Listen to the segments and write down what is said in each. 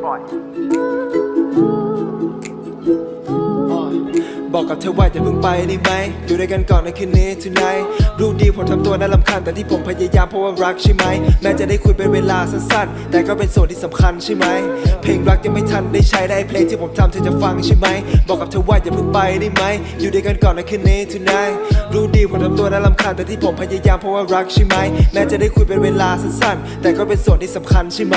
Bye. อกกับเธอว่าจะเพิ่งไปได้ไหมอยู่ด้วยกันก่อนในคืนนี้ tonight รู้ดีผมทำตัวน่ารำคาญแต่ที่ผมพยายามเพราะว่ารักใช่ไหม แม้จะได้คุยเป็นเวลาสั้นๆ แต่ก็เป็นส่วนที่สำคัญใช่ไหม เพลงรักยังไม่ทันได้ใช้ได้เพลงที่ผมทำเธอจะฟังใช่ไหม บอกกับเธอว่าอย่าเพิ่งไปได้ไหม อยู่ด้วยกันก่อนในคืนนี้ tonight รู้ดีผมทำตัวน่ารำคาญแต่ที่ผมพยายามเพราะว่ารักใช่ไหม แม้จะได้คุยเป็นเวลาสั้นๆ แต่ก็เป็นส่วนที่สำคัญใช่ไหม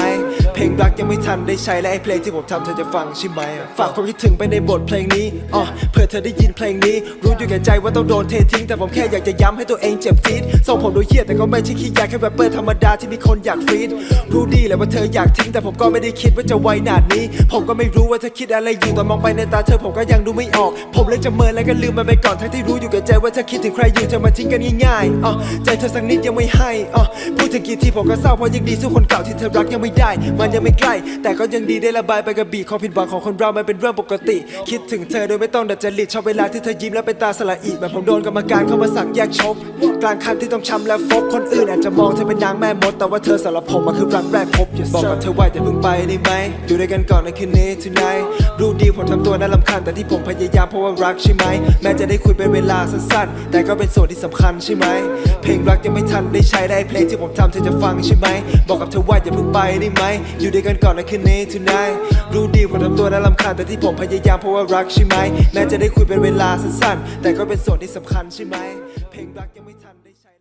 เพลงรักยังไม่ทันได้ใช้และไอ้เพลงที่ผมทำเธอจะฟังใช่ไหม ฝากความคิดถึงไปในบทเพลงนี้อ๋อเผื่อเธอได้ยินเพลงนี้ รู้อยู่แก่ใจว่าต้องโดนเททิ้ง แต่ผมแค่อยากจะย้ำให้ตัวเองเจ็บจี๊ดส่งผมดูเหี้ยแต่ก็ไม่ใช่ขี้ยาแค่แรปเปอร์ธรรมดาที่มีคนอยากฟีดรู้ดีแหละว่าเธออยากทิ้ง แต่ผมก็ไม่ได้คิดว่าจะไวหนาดนี้ ผมก็ไม่รู้ว่าเธอคิดอะไรอยู่ตอนมองไปในตาเธอผมก็ยังดูไม่ออก ผมเลยจะเมินแล้วก็ลืมมันไปก่อนทั้งที่รู้อยู่แก่ใจว่าเธอคิดถึงใครอยู่เธอมาทิ้งกันง่ายๆอ๋อใจเธอสักนิดยังไม่ให้อ๋อพูดถึงกี่ทีผมก็เศร้าเพราะยังดีสู้คนเก่าที่เธอรักยังไม่ได้ มันยังไม่ใกล้ แต่ก็ยังดีได้ระบายไปกับบีความผิดหวังของคนเรามันเป็นเรื่องปกติ คิดถึงเธอโดยไม่ต้องดัดจริตชอบเวลาที่เธอยิ้มแล้วเป็นตาสละอีเหมือนผมโดนกรรมการเข้ามาสั่งแยกชก กลางคันที่ต้องช้ำและฟกคนอื่นอาจจะมองเธอเป็นนางแม่มด แต่ว่าเธอสำหรับผมมันคือรักแรกพบ Yes, บอกกับเธอว่าอย่าเพิ่งไปได้ไหมอยู่ด้วยกันก่อนในคืนนี้ tonight รู้ดีผมทำตัวน่ารำคาญแต่ที่ผมพยายามเพราะว่ารักใช่ไหมแม้จะได้คุยเป็นเวลาสั้นๆ แต่ก็เป็นส่วนที่สำคัญใช่ไหมเพลงรักยังไม่ทันได้ใช้ได้เพลงที่ผมทำเธอจะฟังใช่ไหมบอกกับเธอว่าอย่าเพิ่งไปได้ไหมอยู่ด้วยกันก่อนในคืนนี้ tonight รู้ดีผมทำตัวน่ารำคาญแต่ที่ผมพยายามเพราะว่ารักใช่ไหมแม้จะได้คุยเป็นเวลาสั้นๆ แต่ก็เป็นส่วนที่สำคัญใช่ไหม เพลงรักยังไม่ทันได้ใช้